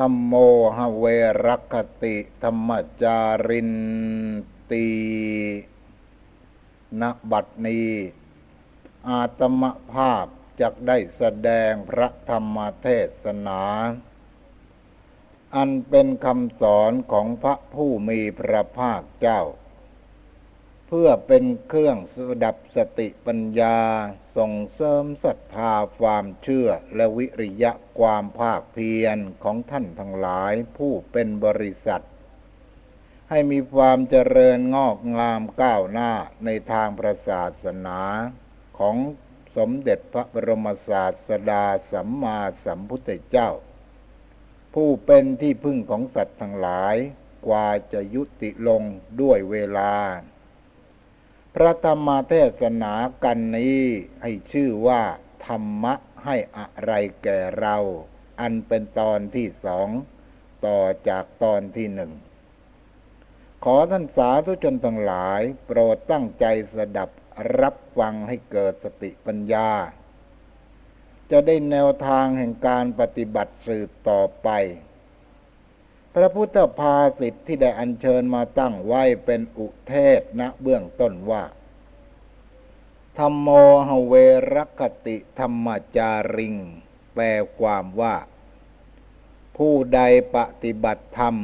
รรมโมหเวรคติธรรมจารินตีณบัดนี้ อาตมภาพจะได้แสดงพระธรรมเทศนา อันเป็นคำสอนของพระผู้มีพระภาคเจ้า เพื่อเป็นเครื่องสดับสติปัญญา ส่งเสริมศรัทธาความเชื่อและวิริยะความภาคเพียรของท่านทั้งหลายผู้เป็นบริษัท ให้มีความเจริญงอกงามก้าวหน้าในทางประศาสนาของสมเด็จพระบรมศาสดาสัมมาสัมพุทธเจ้า ผู้เป็นที่พึ่งของสัตว์ทั้งหลายกว่าจะยุติลงด้วยเวลา พระธรรมเทศนากันนี้ให้ชื่อว่า ธรรมะให้อะไรแก่เรา อันเป็นตอนที่สอง ต่อจากตอนที่หนึ่ง ขอท่านสาธุชนทั้งหลาย โปรดตั้งใจสดับรับฟังให้เกิดสติปัญญา จะได้แนวทางแห่งการปฏิบัติสืบต่อไป พระพุทธภาษิตที่ได้อัญเชิญมาตั้งไว้เป็นอุเทศณเบื้องต้นว่าธรรมโมหเวรคติธรรมจาริง แปลความว่า ผู้ใดปฏิบัติธรรม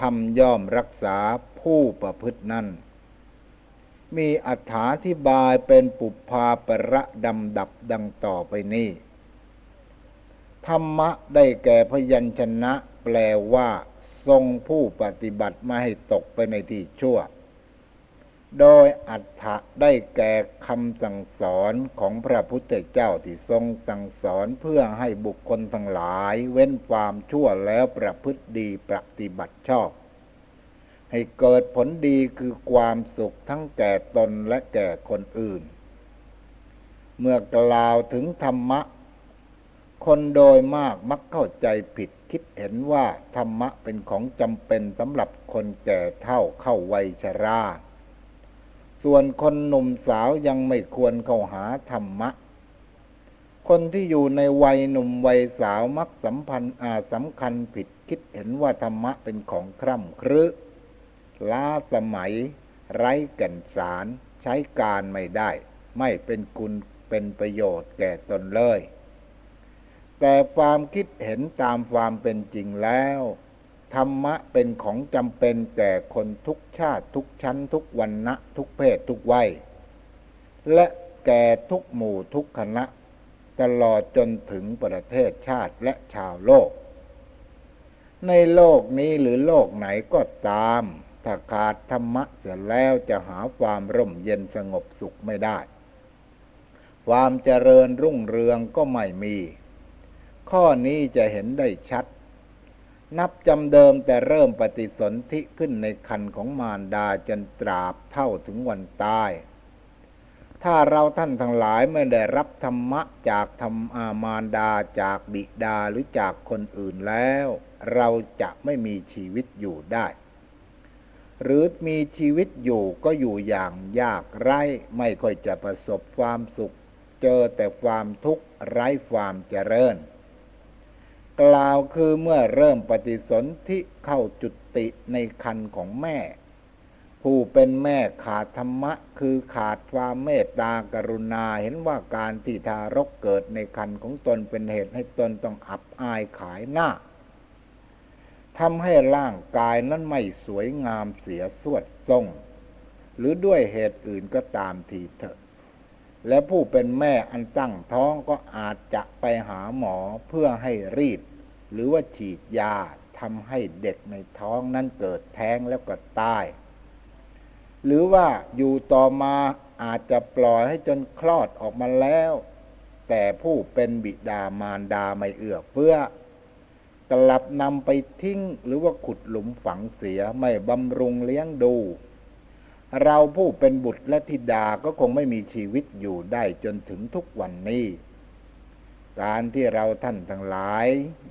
ธรรมย่อมรักษาผู้ประพฤตินั้น มีอธิบายเป็นปุพาประดำดับดังต่อไปนี้ ธรรมะได้แก่พยัญชนะแปลว่า ทรงผู้ปฏิบัติม่ให้ตกไปในที่ชั่ว โดยอัฏฐะได้แก่คำสั่งสอนของพระพุทธเจ้าที่ทรงสั่งสอนเพื่อให้บุคคลทั้งหลาย เว้นความชั่วแล้วประพฤติดีปฏิบัติชอบ ให้เกิดผลดีคือความสุขทั้งแก่ตนและแก่คนอื่น เมื่อกล่าวถึงธรรมะ คนโดยมากมักเข้าใจผิดคิดเห็นว่าธรรมะเป็นของจำเป็นสำหรับคนแก่เท่าเข้าวัยชรา ส่วนคนหนุ่มสาวยังไม่ควรเข้าหาธรรมะ คนที่อยู่ในวัยหนุ่มวัยสาวมักสัมพันธ์อาสำคัญผิดคิดเห็นว่าธรรมะเป็นของคร่ำครึล้าสมัย ไร้แก่นสาร ใช้การไม่ได้ ไม่เป็นคุณเป็นประโยชน์แก่ตนเลย แต่ความคิดเห็นตามความเป็นจริงแล้ว ธรรมะเป็นของจำเป็นแก่คนทุกชาติทุกชั้นทุกวันณะทุกเพศทุกวัย และแก่ทุกหมู่ทุกคณะ ตลอดจนถึงประเทศชาติและชาวโลก ในโลกนี้หรือโลกไหนก็ตาม ถ้าขาดธรรมะเสียแล้วจะหาความร่มเย็นสงบสุขไม่ได้ ความเจริญรุ่งเรืองก็ไม่มี ข้อนี้จะเห็นได้ชัด นับจำเดิมแต่เริ่มปฏิสนธิขึ้นในคันของมารดาจนตราบเท่าถึงวันตาย ถ้าเราท่านทั้งหลายไม่ได้รับธรรมะจากธรรมอามารดาจากบิดาหรือจากคนอื่นแล้ว เราจะไม่มีชีวิตอยู่ได้หรือมีชีวิตอยู่ก็อยู่อย่างยากไร้ไม่ค่อยจะประสบความสุข เจอแต่ความทุกข์ไร้ความเจริญ กล่าวคือเมื่อเริ่มปฏิสนธิเข้าจุติในคันของแม่ ผู้เป็นแม่ขาดธรรมะคือขาดความเมตตากรุณาเห็นว่าการที่ทารกเกิดในคันของตนเป็นเหตุให้ตนต้องอับอายขายหน้าทำให้ร่างกายนั้นไม่สวยงามเสียสวดทรง หรือด้วยเหตุอื่นก็ตามทีเถอะ และผู้เป็นแม่อันตั้งท้องก็อาจจะไปหาหมอเพื่อให้รีด หรือว่าฉีดยาทำให้เด็กในท้องนั้นเกิดแท้งแล้วก็ตาย หรือว่าอยู่ต่อมาอาจจะปล่อยให้จนคลอดออกมาแล้ว แต่ผู้เป็นบิดามารดาไม่เอื้อเฟื้อกลับนำไปทิ้งหรือว่าขุดหลุมฝังเสียไม่บำรุงเลี้ยงดู เราผู้เป็นบุตรและธิดาก็คงไม่มีชีวิตอยู่ได้จนถึงทุกวันนี้ การที่เราท่านทั้งหลาย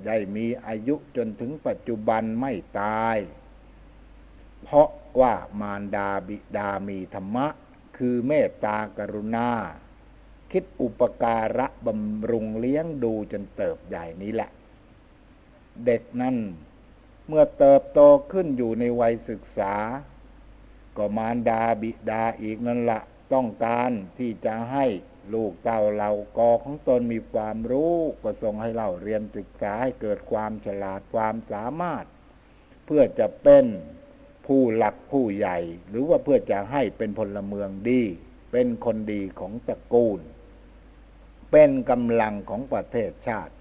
ได้มีอายุจนถึงปัจจุบันไม่ตาย เพราะว่ามารดาบิดามีธรรมะ คือเมตตากรุณา คิดอุปการะบำรุงเลี้ยงดูจนเติบใหญ่นี้แหละ เด็กนั้นเมื่อเติบโตขึ้นอยู่ในวัยศึกษา ก็มารดาบิดาอีกนั่นละต้องการที่จะให้ลูกเต้าเหล่ากอของตนมีความรู้ก็ส่งให้เราเรียนศึกษาให้เกิดความฉลาดความสามารถ เพื่อจะเป็นผู้หลักผู้ใหญ่ หรือว่าเพื่อจะให้เป็นพลเมืองดี เป็นคนดีของตระกูล เป็นกำลังของประเทศชาติ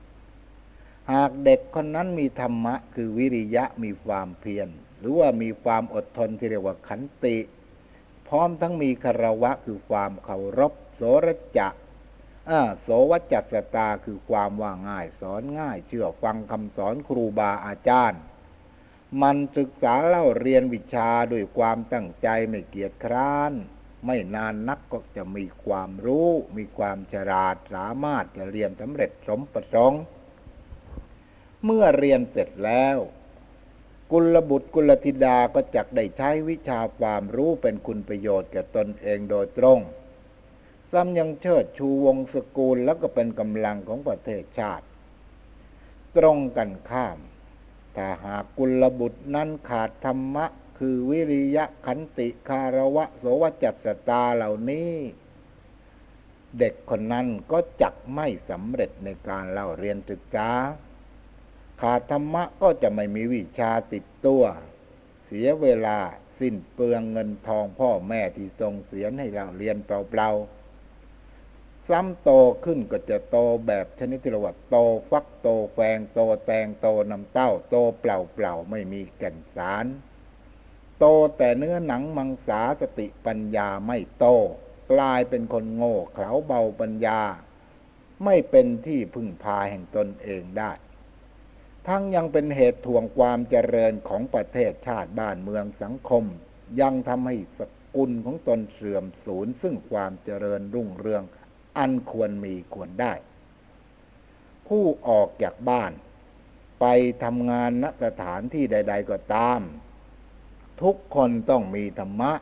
หากเด็กคนนั้นมีธรรมะ คือวิริยะมีความเพียร หรือว่ามีความอดทนที่เรียกว่าขันติ พร้อมทั้งมีคารวะคือความเคารพโสรจะโสวจัตตาคือความว่าง่าย สอนง่าย เชื่อฟังคำสอนครูบาอาจารย์ มันศึกษาเล่าเรียนวิชาด้วยความตั้งใจไม่เกียจคร้าน ไม่นานนักก็จะมีความรู้ มีความฉลาดสามารถจะเรียนสำเร็จสมประสงค์ เมื่อเรียนเสร็จแล้ว กุลบุตรกุลธิดาก็จักได้ใช้วิชาความรู้เป็นคุณประโยชน์แก่ตนเองโดยตรง ซ้ำยังเชิดชูวงศกุลแล้วก็เป็นกำลังของประเทศชาติ ตรงกันข้าม ถ้าหากกุลบุตรนั้นขาดธรรมะ คือวิริยะขันติคารวะโสวจัตตาเหล่านี้เด็กคนนั้นก็จักไม่สำเร็จในการเล่าเรียนศึกษา ขาดธรรมะก็จะไม่มีวิชาติดตัว เสียเวลาสิ้นเปลืองเงินทองพ่อแม่ที่ส่งเสียให้เราเรียนเปล่าๆ ซ้ำโตขึ้นก็จะโตแบบชนิดที่เรียกว่าโตฟักโตแฟงโตแตงโตน้ำเต้า โตเปล่าๆ ไม่มีแก่นสาร โตแต่เนื้อหนังมังสาสติปัญญาไม่โต กลายเป็นคนโง่เขลาเบาปัญญา ไม่เป็นที่พึ่งพาแห่งตนเองได้ ทั้งยังเป็นเหตุถ่วงความเจริญของประเทศชาติบ้านเมืองสังคม ยังทำให้สกุลของตนเสื่อมสูญซึ่งความเจริญรุ่งเรือง อันควรมีควรได้ ผู้ออกจากบ้าน ไปทำงานณสถานที่ใด ๆ ก็ตาม ทุกคนต้องมีธรรมะ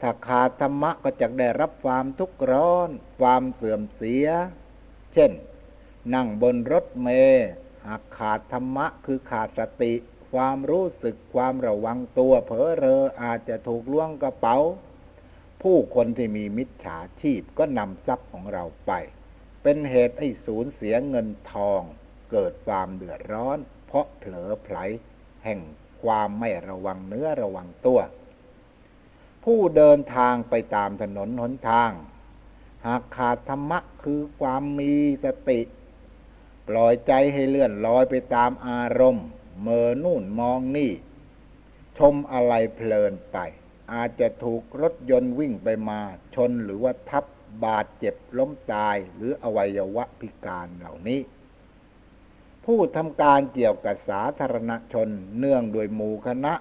ถ้าขาดธรรมะก็จะได้รับความทุกข์ร้อน ความเสื่อมเสีย เช่น นั่งบนรถเมล์ หากขาดธรรมะคือขาดสติ ความรู้สึกความระวังตัวเผลอเรออาจจะถูกล่วงกระเป๋า ผู้คนที่มีมิจฉาชีพก็นำทรัพย์ของเราไป เป็นเหตุให้สูญเสียเงินทอง เกิดความเดือดร้อน เพราะเผลอไผลแห่งความไม่ระวังเนื้อระวังตัว ผู้เดินทางไปตามถนนหนทาง หากขาดธรรมะคือความมีสติ ปล่อยใจให้เลื่อนลอยไปตามอารมณ์เมือนู่นมองนี่ ชมอะไรเพลินไป อาจจะถูกรถยนต์วิ่งไปมา ชนหรือว่าทับบาดเจ็บล้มตายหรืออวัยวะพิการเหล่านี้ ผู้ทำการเกี่ยวกับสาธารณชนเนื่องโดยหมู่คณะ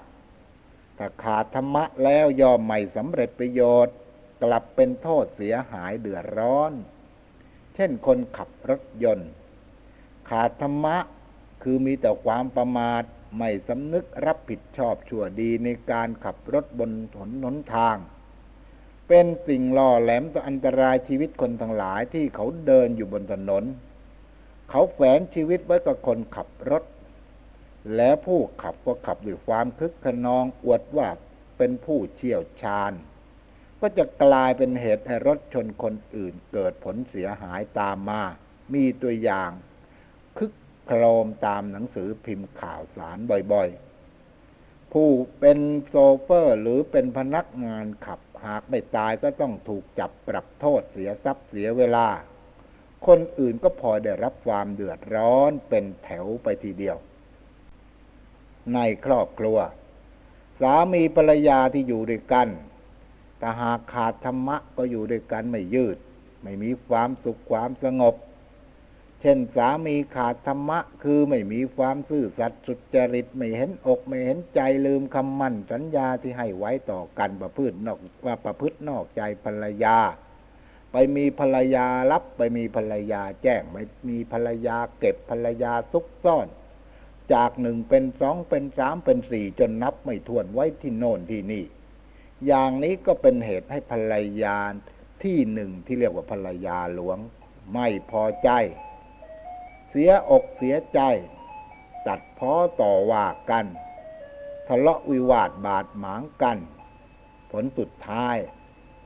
ถ้าขาดธรรมะแล้วยอมไม่สำเร็จประโยชน์ กลับเป็นโทษเสียหายเดือดร้อน เช่นคนขับรถยนต์ ขาดธรรมะคือมีแต่ความประมาทไม่สำนึกรับผิดชอบชั่วดีในการขับรถบนถนนหนทาง เป็นสิ่งล่อแหลมต่ออันตรายชีวิตคนทั้งหลายที่เขาเดินอยู่บนถนน เขาแฝงชีวิตไว้กับคนขับรถ แล้วผู้ขับก็ขับด้วยความคึกขนองอวดว่าเป็นผู้เชี่ยวชาญ ก็จะกลายเป็นเหตุให้รถชนคนอื่นเกิดผลเสียหายตามมา มีตัวอย่าง คึกโครมตามหนังสือพิมพ์ข่าวสารบ่อยๆ ผู้เป็นโซเฟอร์หรือเป็นพนักงานขับหากไม่ตายก็ต้องถูกจับปรับโทษเสียทรัพย์เสียเวลา คนอื่นก็พอได้รับความเดือดร้อนเป็นแถวไปทีเดียว ในครอบครัว สามีภรรยาที่อยู่ด้วยกันแต่หากขาดธรรมะก็อยู่ด้วยกันไม่ยืด ไม่มีความสุขความสงบ เช่นสามีขาดธรรมะ คือไม่มีความซื่อสัตย์สุจริตไม่เห็นอกไม่เห็นใจลืมคำมั่นสัญญาที่ให้ไว้ต่อกันประพฤตินอกว่าประพฤตินอกใจภรรยา ไปมีภรรยารับไปมีภรรยาแจ้งไม่มีภรรยาเก็บภรรยาซุกซ่อน จากหนึ่งเป็นสองเป็นสามเป็นสี่จนนับไม่ถ้วนไว้ที่โน่นที่นี่ อย่างนี้ก็เป็นเหตุให้ภรรยาที่หนึ่งที่เรียกว่าภรรยาหลวง ไม่พอใจ เสียอกเสียใจ ตัดพ้อต่อว่ากัน ทะเลาะวิวาทบาดหมางกัน ผลสุดท้าย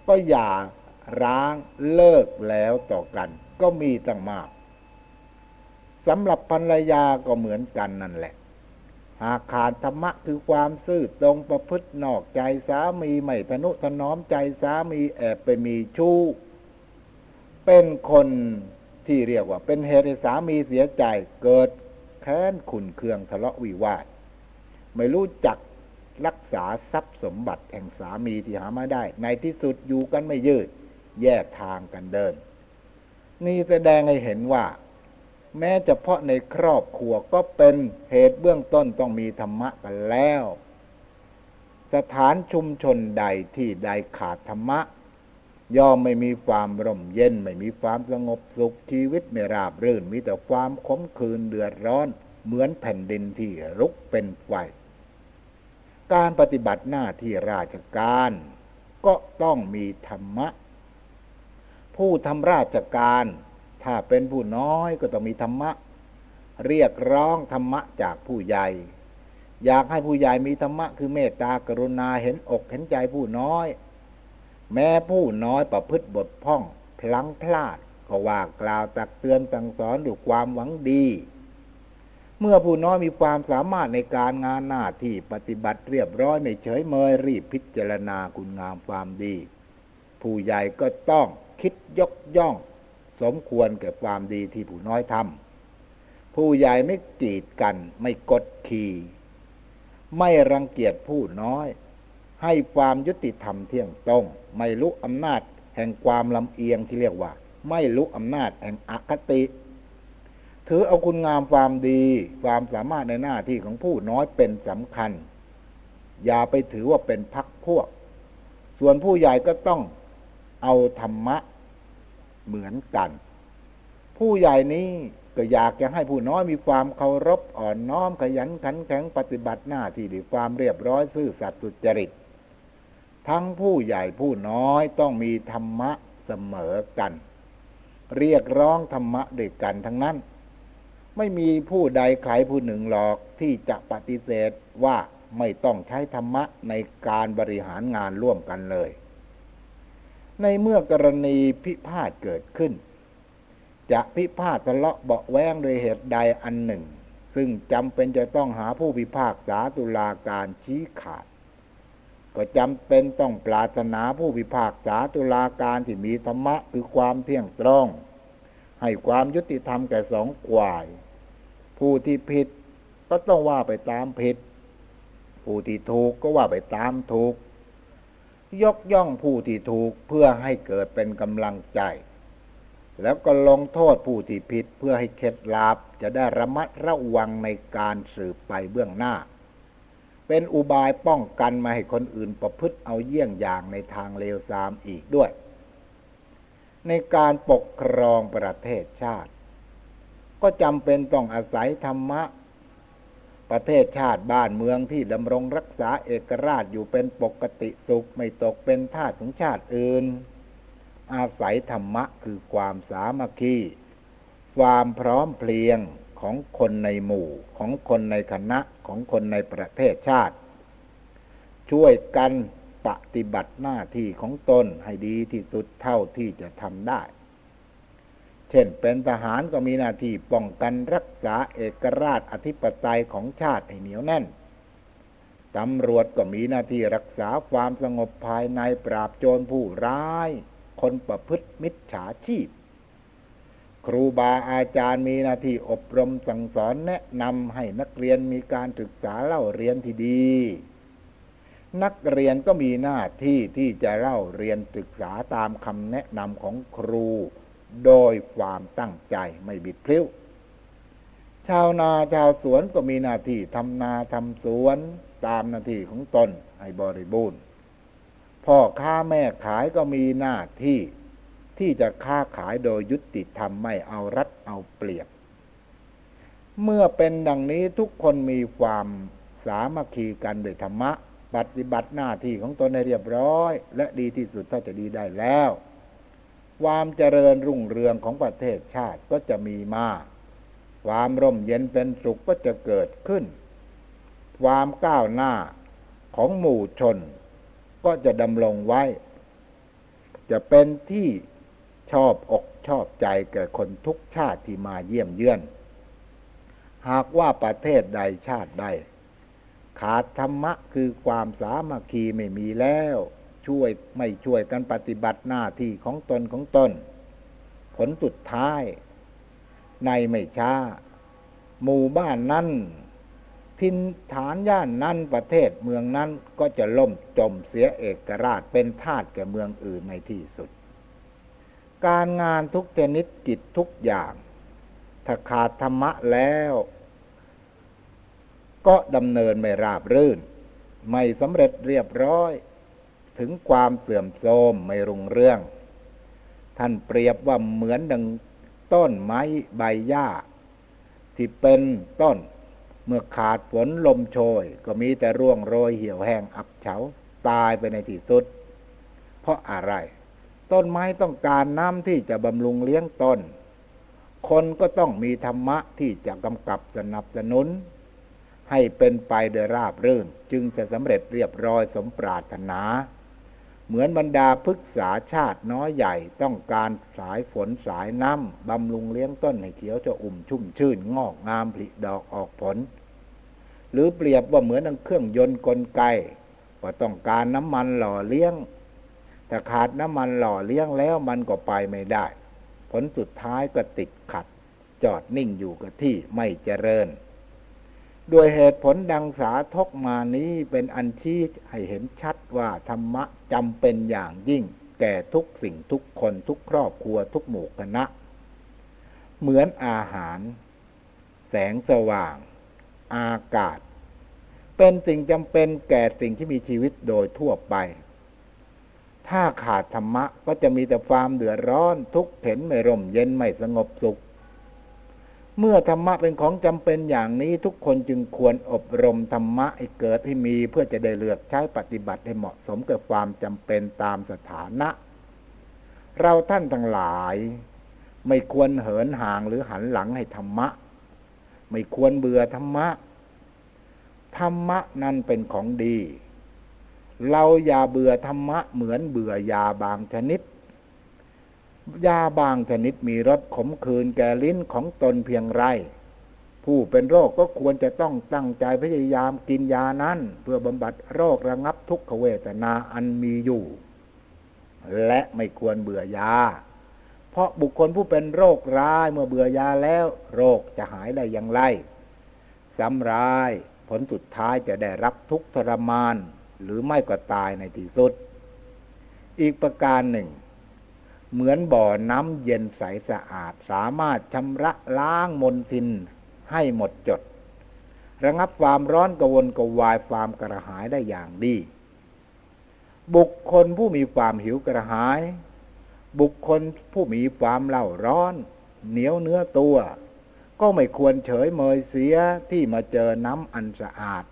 ก็อย่าร้างเลิกแล้วต่อกัน ก็มีตั้งมากสำหรับภรรยาก็เหมือนกันนั่นแหละ หากขาดธรรมะคือความซื่อตรงประพฤตินอกใจสามีไม่ทนุถนอมใจสามีแอบไปมีชู้ เป็นคน ที่เรียกว่าเป็นเหตุให้สามีเสียใจเกิดแค้นขุนเคืองทะเลาะวิวาท ไม่รู้จักรักษาทรัพย์สมบัติแห่งสามีที่หามาได้ ในที่สุดอยู่กันไม่ยืด แยกทางกันเดิน นี่แสดงให้เห็นว่า แม้เฉพาะในครอบครัวก็เป็นเหตุเบื้องต้นต้องมีธรรมะกันแล้ว สถานชุมชนใดที่ใดขาดธรรมะ ย่อมไม่มีความร่มเย็น ไม่มีความสงบสุขชีวิตไม่ราบรื่น มีแต่ความขมขื่นเดือดร้อน เหมือนแผ่นดินที่รุกเป็นไฟการปฏิบัติหน้าที่ราชการ ก็ต้องมีธรรมะ ผู้ทำราชการ ถ้าเป็นผู้น้อยก็ต้องมีธรรมะ เรียกร้องธรรมะจากผู้ใหญ่ อยากให้ผู้ใหญ่มีธรรมะคือเมตตากรุณาเห็นอกเห็นใจผู้น้อย แม้ผู้น้อยประพฤติบทพ่อง พลังพลาดก็ว่ากล่าวตักเตือนสั่งสอนด้วยความหวังดี เมื่อผู้น้อยมีความสามารถในการงานหน้าที่ปฏิบัติเรียบร้อยไม่เฉยเมยรีบพิจารณาคุณงามความดี ผู้ใหญ่ก็ต้องคิดยกย่อง สมควรแก่ความดีที่ผู้น้อยทำผู้ใหญ่ไม่กีดกัน ไม่กดขี่ ไม่รังเกียจผู้น้อย ให้ความยุติธรรมเที่ยงตรง ไม่รู้อำนาจแห่งความลำเอียงที่เรียกว่า ไม่รู้อำนาจแห่งอคติ ถือเอาคุณงามความดี ความสามารถในหน้าที่ของผู้น้อยเป็นสำคัญ อย่าไปถือว่าเป็นพักพวก ส่วนผู้ใหญ่ก็ต้องเอาธรรมะเหมือนกัน ผู้ใหญ่นี้ก็อยากจะให้ผู้น้อยมีความเคารพอ่อนน้อมขยันขันแข็งปฏิบัติหน้าที่ด้วยความเรียบร้อยซื่อสัตย์สุจริต ทั้งผู้ใหญ่ผู้น้อยต้องมีธรรมะเสมอกัน เรียกร้องธรรมะด้วยกันทั้งนั้น ไม่มีผู้ใดใครผู้หนึ่งหรอกที่จะปฏิเสธว่าไม่ต้องใช้ธรรมะในการบริหารงานร่วมกันเลย ในเมื่อกรณีพิพาทเกิดขึ้น จะพิพาททะเลาะเบาแวงโดยเหตุใดอันหนึ่ง ซึ่งจำเป็นจะต้องหาผู้พิพากษาตุลาการชี้ขาด ก็จำเป็นต้องปรารถนาผู้พิพากษาตุลาการที่มีธรรมะคือความเที่ยงตรง ให้ความยุติธรรมแก่สองฝ่าย ผู้ที่ผิดก็ต้องว่าไปตามผิด ผู้ที่ถูกก็ว่าไปตามถูก ยกย่องผู้ที่ถูกเพื่อให้เกิดเป็นกำลังใจ แล้วก็ลงโทษผู้ที่ผิดเพื่อให้เข็ดลาบจะได้ระมัดระวังในการสืบไปเบื้องหน้า เป็นอุบายป้องกันมาให้คนอื่นประพฤติเอาเยี่ยงอย่างในทางเลวทรามอีกด้วย ในการปกครองประเทศชาติ ก็จำเป็นต้องอาศัยธรรมะ ประเทศชาติบ้านเมืองที่ดำรงรักษาเอกราชอยู่เป็นปกติสุขไม่ตกเป็นทาสของชาติอื่น อาศัยธรรมะคือความสามัคคี ความพร้อมเพรียง ของคนในหมู่ ของคนในคณะของคนในประเทศชาติ ช่วยกันปฏิบัติหน้าที่ของตนให้ดีที่สุดเท่าที่จะทำได้ เช่นเป็นทหารก็มีหน้าที่ป้องกันรักษาเอกราชอธิปไตยของชาติให้เหนียวแน่นตำรวจก็มีหน้าที่รักษาความสงบภายในปราบโจรผู้ร้าย คนประพฤติมิจฉาชีพ ครูบาอาจารย์มีหน้าที่อบรมสั่งสอนแนะนำให้นักเรียนมีการศึกษาเล่าเรียนที่ดี นักเรียนก็มีหน้าที่ที่จะเล่าเรียนศึกษาตามคำแนะนำของครู โดยความตั้งใจไม่บิดพลิ้ว ชาวนาชาวสวนก็มีหน้าที่ทำนาทำสวนตามหน้าที่ของตนให้บริบูรณ์พ่อค้าแม่ขายก็มีหน้าที่ ที่จะค้าขายโดยยุติธรรมไม่เอารัดเอาเปรียบ เมื่อเป็นดังนี้ทุกคนมีความสามัคคีกันโดยธรรมะ ปฏิบัติหน้าที่ของตนให้เรียบร้อย และดีที่สุดถ้าจะดีได้แล้ว ความเจริญรุ่งเรืองของประเทศชาติก็จะมีมาก ความร่มเย็นเป็นสุขก็จะเกิดขึ้น ความก้าวหน้าของหมู่ชนก็จะดำรงไว้ จะเป็นที่ ชอบอกชอบใจแก่คนทุกชาติที่มาเยี่ยมเยือน หากว่าประเทศใดชาติใด ขาดธรรมะคือความสามัคคีไม่มีแล้ว ช่วยไม่ช่วยกันปฏิบัติหน้าที่ของตนของตน ผลสุดท้าย ในไม่ช้า หมู่บ้านนั้นทินฐานย่านนั้นประเทศเมืองนั้นก็จะล่มจมเสียเอกราชเป็นทาสแก่เมืองอื่นในที่สุด การงานทุกชนิดกิจทุกอย่าง ถ้าขาดธรรมะแล้ว ก็ดำเนินไม่ราบรื่น ไม่สำเร็จเรียบร้อย ถึงความเสื่อมโทรมไม่รุงเรื่อง ท่านเปรียบว่าเหมือนดังต้นไม้ใบหญ้า ที่เป็นต้น เมื่อขาดฝนลมโชย ก็มีแต่ร่วงโรยเหี่ยวแห้งอับเฉาตายไปในที่สุด เพราะอะไร ต้นไม้ต้องการน้ำที่จะบำรุงเลี้ยงต้น คนก็ต้องมีธรรมะที่จะกำกับสนับสนุน ให้เป็นไปโดยราบรื่น จึงจะสำเร็จเรียบร้อยสมปรารถนา เหมือนบรรดาพฤกษาชาติน้อยใหญ่ต้องการสายฝนสายน้ำบำรุงเลี้ยงต้นให้เขียวจะอุ่มชุ่มชื่นงอกงามผลิดอกออกผล หรือเปรียบว่าเหมือนเครื่องยนต์กลไกว่าต้องการน้ำมันหล่อเลี้ยง ถ้าขาดน้ำมันหล่อเลี้ยงแล้วมันก็ไปไม่ได้ ผลสุดท้ายก็ติดขัด จอดนิ่งอยู่กับที่ไม่เจริญ ด้วยเหตุผลดังสาทกมานี้เป็นอันชี้ให้เห็นชัดว่าธรรมะจำเป็นอย่างยิ่ง แก่ทุกสิ่งทุกคนทุกครอบครัวทุกหมู่คณะ เหมือนอาหาร แสงสว่าง อากาศ เป็นสิ่งจำเป็นแก่สิ่งที่มีชีวิตโดยทั่วไป ถ้าขาดธรรมะก็จะมีแต่ความเดือดร้อนทุกข์เห็นไม่ร่มเย็นไม่สงบสุข เมื่อธรรมะเป็นของจำเป็นอย่างนี้ทุกคนจึงควรอบรมธรรมะให้เกิดให้มีเพื่อจะได้เลือกใช้ปฏิบัติให้เหมาะสมกับความจำเป็นตามสถานะ เราท่านทั้งหลาย ไม่ควรเหินห่างหรือหันหลังให้ธรรมะ ไม่ควรเบื่อธรรมะ ธรรมะนั้นเป็นของดี เราอย่าเบื่อธรรมะเหมือนเบื่อยาบางชนิด ยาบางชนิดมีรสขมขื่นแก่ลิ้นของตนเพียงไร ผู้เป็นโรคก็ควรจะต้องตั้งใจพยายามกินยานั้น เพื่อบำบัดโรคระงับทุกขเวทนาอันมีอยู่ และไม่ควรเบื่อยา เพราะบุคคลผู้เป็นโรคร้ายเมื่อเบื่อยาแล้ว โรคจะหายได้อย่างไรซ้ำร้ายผลสุดท้ายจะได้รับทุกทรมาน หรือไม่ก็ตายในที่สุด อีกประการหนึ่ง เหมือนบ่อน้ำเย็นใสสะอาดสามารถชำระล้างมลทินให้หมดจด ระงับความร้อนกวนกวายความกระหายได้อย่างดี บุคคลผู้มีความหิวกระหาย บุคคลผู้มีความเล่าร้อน เหนียวเนื้อตัว ก็ไม่ควรเฉยเมยเสียที่มาเจอน้ำอันสะอาด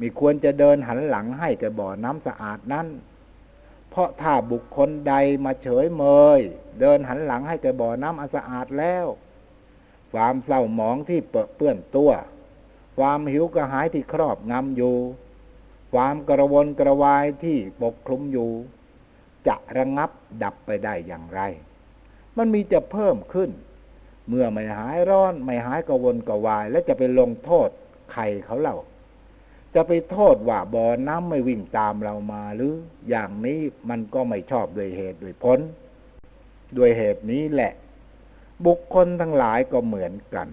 มีควรจะเดินหันหลังให้แก่บ่อน้ำสะอาดนั้น เพราะถ้าบุคคลใดมาเฉยเมย เดินหันหลังให้แก่บ่อน้ำอันสะอาดแล้ว ความเศร้าหมองที่เปื้อนตัว ความหิวกระหายที่ครอบงำอยู่ ความกระวนกระวายที่ปกคลุมอยู่ จะระงับดับไปได้อย่างไร มันมีจะเพิ่มขึ้น เมื่อไม่หายร้อนไม่หายกระวนกระวาย และจะไปลงโทษใครเขาเล่า จะไปโทษว่าบ่อน้ำไม่วิ่งตามเรามาหรือ อย่างนี้มันก็ไม่ชอบด้วยเหตุด้วยผลด้วยเหตุนี้แหละ บุคคลทั้งหลายก็เหมือนกัน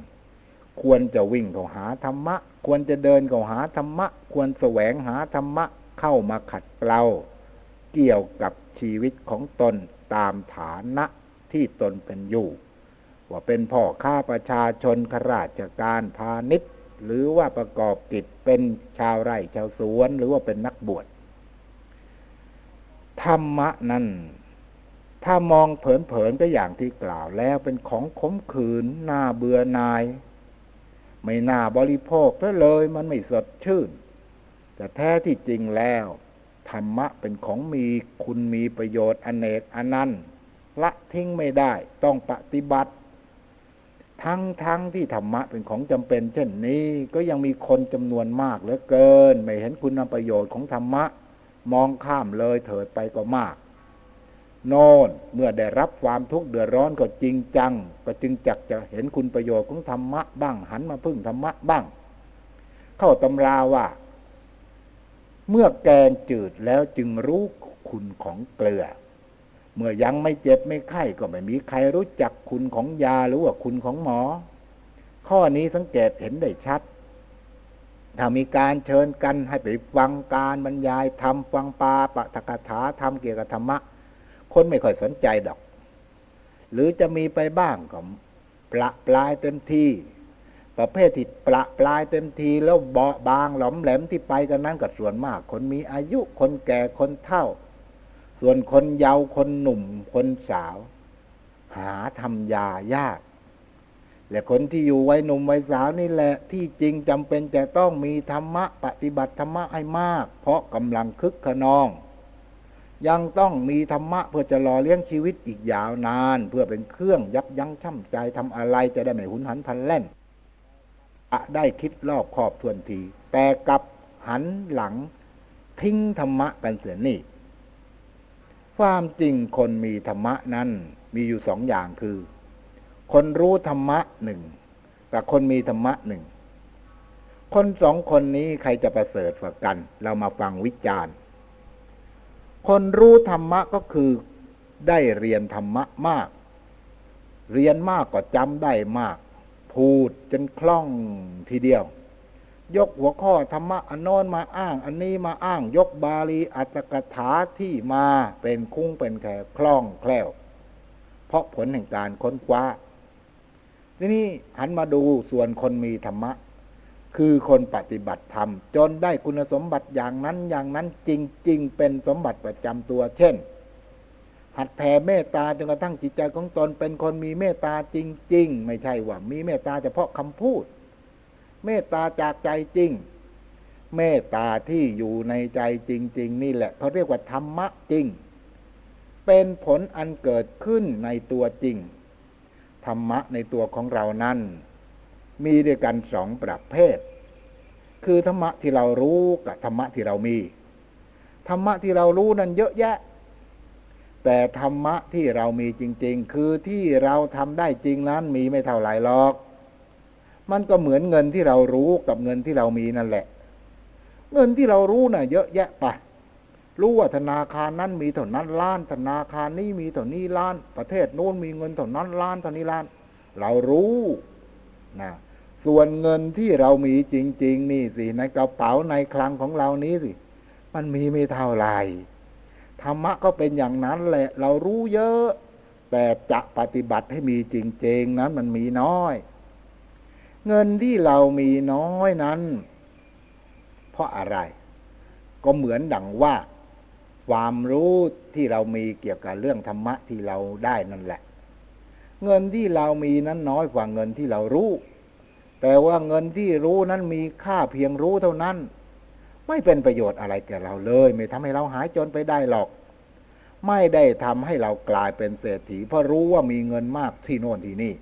ควรจะวิ่งเข้าหาธรรมะ ควรจะเดินเข้าหาธรรมะ ควรแสวงหาธรรมะเข้ามาขัดเกลาเกี่ยวกับชีวิตของตนตามฐานะที่ตนเป็นอยู่ ว่าเป็นพ่อค้าประชาชนข้าราชการพาณิชย์ หรือว่าประกอบกิจเป็นชาวไร่ชาวสวนหรือว่าเป็นนักบวชธรรมะนั้นถ้ามองเผินๆก็อย่างที่กล่าวแล้วเป็นของขมขืนน่าเบื่อนาย ไม่น่าบริโภคเลยมันไม่สดชื่น แต่แท้ที่จริงแล้ว ธรรมะเป็นของมีคุณมีประโยชน์อเนกอนันต์ละทิ้งไม่ได้ต้องปฏิบัติ ทั้งทั้งที่ธรรมะเป็นของจำเป็น เช่นนี้ก็ยังมีคนจำนวนมากเหลือเกิน ไม่เห็นคุณประโยชน์ของธรรมะ มองข้ามเลยเถิดไปก็มาก โน่นเมื่อได้รับความทุกข์เดือดร้อนก็จริงจัง ก็จึงจักจะเห็นคุณประโยชน์ของธรรมะบ้าง หันมาพึ่งธรรมะบ้าง เข้าตำราว่า เมื่อแกงจืดแล้วจึงรู้คุณของเกลือ เมื่อยังไม่เจ็บไม่ไข้ก็ไม่มีใครรู้จักคุณของยาหรือว่าคุณของหมอ ข้อนี้สังเกตเห็นได้ชัด ถ้ามีการเชิญกันให้ไปฟังการบรรยายทำฟังปาปะทกถาทำเกี่ยวกับธรรมะ คนไม่ค่อยสนใจดอก หรือจะมีไปบ้างก็ปละปลายเต็มที่ ประเภทที่ปละปลายเต็มทีแล้วเบาบางหลอมแหลมที่ไปกันนั้นก็ส่วนมาก คนมีอายุคนแก่คนเฒ่า ส่วนคนเยาว์คนหนุ่ม คนสาว หาทำยายาก และคนที่อยู่ไว้หนุ่มไว้สาวนี่แหละ ที่จริงจำเป็นจะต้องมีธรรมะ ปฏิบัติธรรมะให้มาก เพราะกำลังคึกขนอง ยังต้องมีธรรมะเพื่อจะรอเลี้ยงชีวิตอีกยาวนาน เพื่อเป็นเครื่องยับยั้งชั่งใจทำอะไรจะได้ไม่หุนหันพันแล่นได้คิดรอบขอบทวนที แต่กับหันหลังทิ้งธรรมะกันเสียนี่ ความจริงคนมีธรรมะนั้นมีอยู่สองอย่างคือ คนรู้ธรรมะหนึ่งกับคนมีธรรมะหนึ่ง คนสองคนนี้ใครจะประเสริฐกว่ากัน เรามาฟังวิจารณ์ คนรู้ธรรมะก็คือได้เรียนธรรมะมาก เรียนมากก็จำได้มาก พูดจนคล่องทีเดียว ยกหัวข้อธรรมะอันน้นมาอ้าง อันนี้มาอ้าง ยกบาลีอัตถกถาที่มาเป็นคุ้งเป็นแขคล่องแคล่ว เพราะผลแห่งการค้นคว้า ทีนี้หันมาดูส่วนคนมีธรรมะ คือคนปฏิบัติธรรม จนได้คุณสมบัติอย่างนั้นอย่างนั้นจริง ๆ เป็นสมบัติประจำตัว เช่น หัดแผ่เมตตาจนกระทั่งจิตใจของตนเป็นคนมีเมตตาจริง ๆ ไม่ใช่ว่ามีเมตตาเฉพาะคำพูด เมตตาจากใจจริง เมตตาที่อยู่ในใจจริง ๆ นี่แหละเขาเรียกว่าธรรมะจริง เป็นผลอันเกิดขึ้นในตัวจริง ธรรมะในตัวของเรานั้น มีด้วยกันสองประเภท คือธรรมะที่เรารู้กับธรรมะที่เรามี ธรรมะที่เรารู้นั้นเยอะแยะแต่ธรรมะที่เรามีจริง ๆ คือที่เราทำได้จริงนั้นมีไม่เท่าไหร่หรอก มันก็เหมือนเงินที่เรารู้กับเงินที่เรามีนั่นแหละ เงินที่เรารู้นะ่ะ เยอะแยะไปรู้ว่าธนาคารนั้นมีเท่านั้นล้าน ธนาคารนี้มีเท่านี้ล้าน ประเทศโน้นมีเงินเท่านั้นล้านเท่านี้ล้าน เรารู้นะส่วนเงินที่เรามีจริง ๆ นี่สิในกระเป๋าในคลังของเรานี้สิ มันมีไม่เท่าไหร่ธรรมะก็เป็นอย่างนั้นแหละ เรารู้เยอะ แต่จะปฏิบัติให้มีจริง ๆ นั้นมันมีน้อย เงินที่เรามีน้อยนั้น เพราะอะไร ก็เหมือนดังว่า ความรู้ที่เรามีเกี่ยวกับเรื่องธรรมะที่เราได้นั่นแหละ เงินที่เรามีนั้นน้อยกว่าเงินที่เรารู้ แต่ว่าเงินที่รู้นั้นมีค่าเพียงรู้เท่านั้น ไม่เป็นประโยชน์อะไรแก่เราเลย ไม่ทำให้เราหายจนไปได้หรอก ไม่ได้ทำให้เรากลายเป็นเศรษฐีเพราะรู้ว่ามีเงินมากที่โน่นที่นี่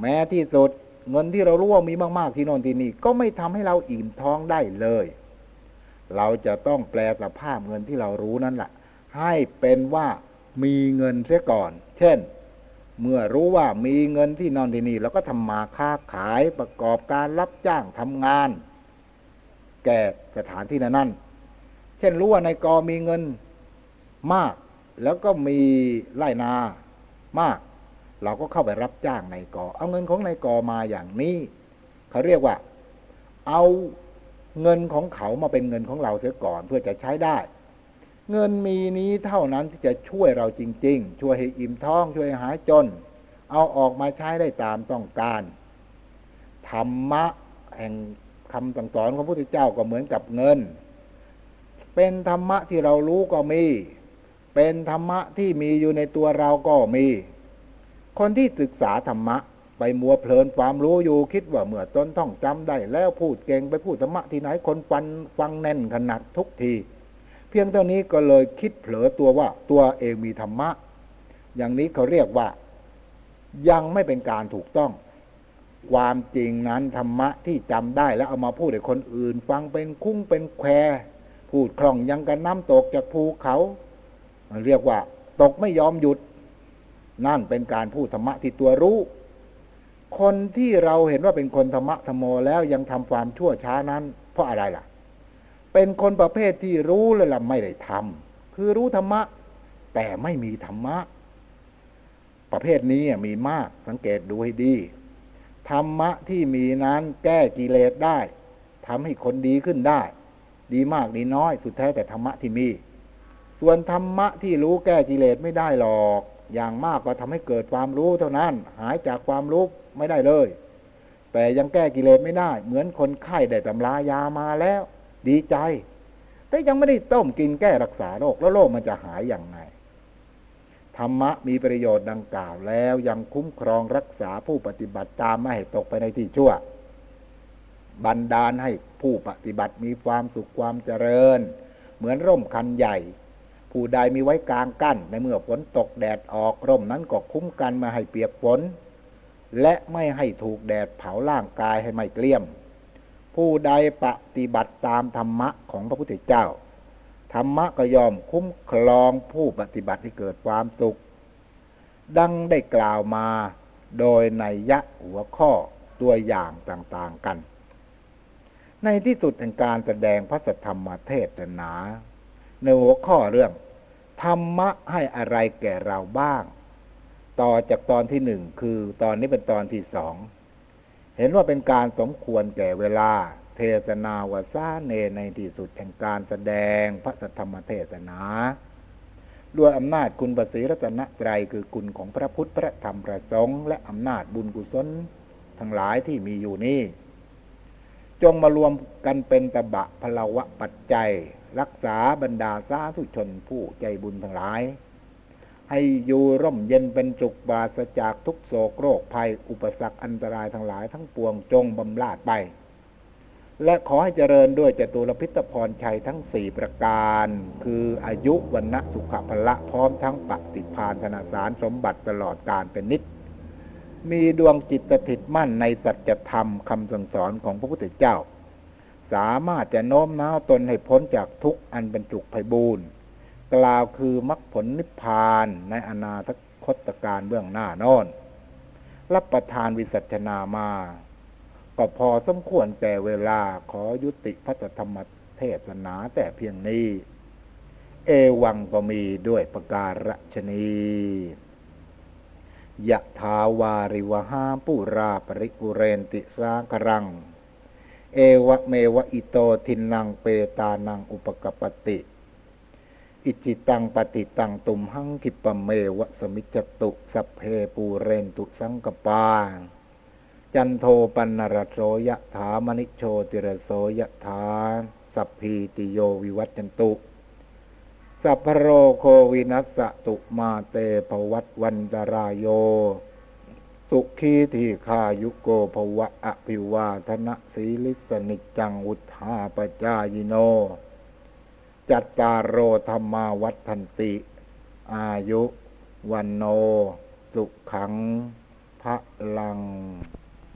แม้ที่สุด เงินที่เรารู้ว่ามีมาก ๆ ที่น่นที่นี่ ก็ไม่ทำให้เราอิ่มท้องได้เลย เราจะต้องแปลสภาพเงินที่เรารู้นั่นแหละให้เป็นว่ามีเงินเสียก่อน เช่น เมื่อรู้ว่ามีเงินที่นอนที่นี่เราก็ทำมาค้าขายประกอบการรับจ้างทำงาน แก่สถานที่นั้นเช่นรู้ว่าในกอมีเงินมาก แล้วก็มีไร่นามาก เราก็เข้าไปรับจ้างในกอเอาเงินของในกอมาอย่างนี้เขาเรียกว่า เอาเงินของเขามาเป็นเงินของเราเสียก่อนเพื่อจะใช้ได้ เงินมีนี้เท่านั้นที่จะช่วยเราจริง ๆ ช่วยให้อิ่มท้องช่วยหายจน เอาออกมาใช้ได้ตามต้องการธรรมะแห่งคำสั่งสอนของพระพุทธเจ้าก็เหมือนกับเงิน เป็นธรรมะที่เรารู้ก็มี เป็นธรรมะที่มีอยู่ในตัวเราก็มี คนที่ศึกษาธรรมะ ไปมัวเพลินความรู้อยู่คิดว่าเมื่อตนท่องจำได้ แล้วพูดเก่งไปพูดธรรมะที่ไหนคนฟันฟังแน่นขนาดทุกที เพียงเท่านี้ก็เลยคิดเผลอตัวว่าตัวเองมีธรรมะ อย่างนี้เขาเรียกว่ายังไม่เป็นการถูกต้อง ความจริงนั้นธรรมะที่จำได้แล้วเอามาพูดให้คนอื่น ฟังเป็นคุ้งเป็นแควพูดคล่องยังกันน้ำตกจากภูเขา เรียกว่า ตกไม่ยอมหยุด นั่นเป็นการพูดธรรมะที่ตัวรู้ คนที่เราเห็นว่าเป็นคนธรรมะธรรมโมแล้วยังทำความชั่วช้านั้น เพราะอะไรล่ะ เป็นคนประเภทที่รู้เลยล่ะไม่ได้ทำคือรู้ธรรมะ แต่ไม่มีธรรมะ ประเภทนี้มีมากสังเกตดูให้ดี ธรรมะที่มีนั้นแก้กิเลสได้ทำให้คนดีขึ้นได้ ดีมากดีน้อย สุดแท้แต่ธรรมะที่มี ส่วนธรรมะที่รู้แก้กิเลสไม่ได้หรอก อย่างมากก็ทำให้เกิดความรู้เท่านั้น หายจากความรู้ไม่ได้เลย แต่ยังแก้กิเลสไม่ได้ เหมือนคนไข้ได้ตำรายามาแล้ว ดีใจ แต่ยังไม่ได้ต้มกินแก้รักษาโรคแล้วโรคมันจะหายอย่างไงธรรมะมีประโยชน์ดังกล่าวแล้วยังคุ้มครองรักษาผู้ปฏิบัติตามไม่ให้ตกไปในที่ชั่ว บันดาลให้ผู้ปฏิบัติมีความสุขความเจริญ เหมือนร่มคันใหญ่ ผู้ใดมีไว้กลางกั้นในเมื่อฝนตกแดดออกร่มนั้นก็คุ้มกันมาให้เปียกฝน และไม่ให้ถูกแดดเผาร่างกายให้ไม่เกลี้ยม ผู้ใดปฏิบัติตามธรรมะของพระพุทธเจ้า ธรรมะก็ยอมคุ้มครองผู้ปฏิบัติให้เกิดความสุข ดังได้กล่าวมาโดยในยะหัวข้อตัวอย่างต่างๆกัน ในที่สุดแห่งการแสดงพระสัทธรรมเทศนา ในหัวข้อเรื่อง ธรรมะให้อะไรแก่เราบ้าง ต่อจากตอนที่หนึ่งคือตอนนี้เป็นตอนที่สอง เห็นว่าเป็นการสมควรแก่เวลา เทศนาวสาเนในที่สุดแห่งการแสดงพระสธรรมเทศนาด้วยอำนาจคุณประสีรัตนตรัยคือคุณของพระพุทธพระธรรมพระสงฆ์และอำนาจบุญกุศลทั้งหลายที่มีอยู่นี้จงมารวมกันเป็นตบะพลวะปัจจัย รักษาบรรดาสาธุชนผู้ใจบุญทั้งหลาย ให้อยู่ร่มเย็นเป็นสุขบาสจากทุกโศกโรคภัยอุปสรรคอันตรายทั้งหลายทั้งปวงจงบำลาดไป และขอให้เจริญด้วยจตุรพิตพรชัยทั้งสี่ประการ คืออายุวันณะสุขภละพร้อมทั้งปฏิพานธนาสารสมบัติตลอดการเป็นนิดมีดวงจิตติดมั่นในสัจธรรมคำสั่งสอนของพระพุทธเจ้า สามารถจะโน้มน้าวตนให้พ้นจากทุกข์อันเป็นจุกภัยบูรณ์กล่าวคือมรรคผลนิพพานในอนาคตการเบื้องหน้านอน รับประทานวิสัชนามา ก็พอสมควรแต่เวลาขอยุติพระธรรมเทศนาแต่เพียงนี้ เอวังก็มีด้วยประการฉนียะทาวาริวหาปุราปริกุเรนติสากรัง เอวะเมวะอิโตทินังเปตานังอุปกปติ อิจิตังปฏิตังตุมหังคิปเมวะสมิจตุสัพเพปูเรนตุสังกปาจันโทปันนรโสยะถามณิโชติรโสยะถาสัพพีติโยวิวัตจันตุ สัพพโรโควินัสตุมาเตภวัตวันตรายโย สุขีทีคายุโกภวะอภิวาทนะสีลิสนิจังอุทธาปจายโน จัตตารโรธรรมาวัฒนติ อายุวันโน สุขังพระลัง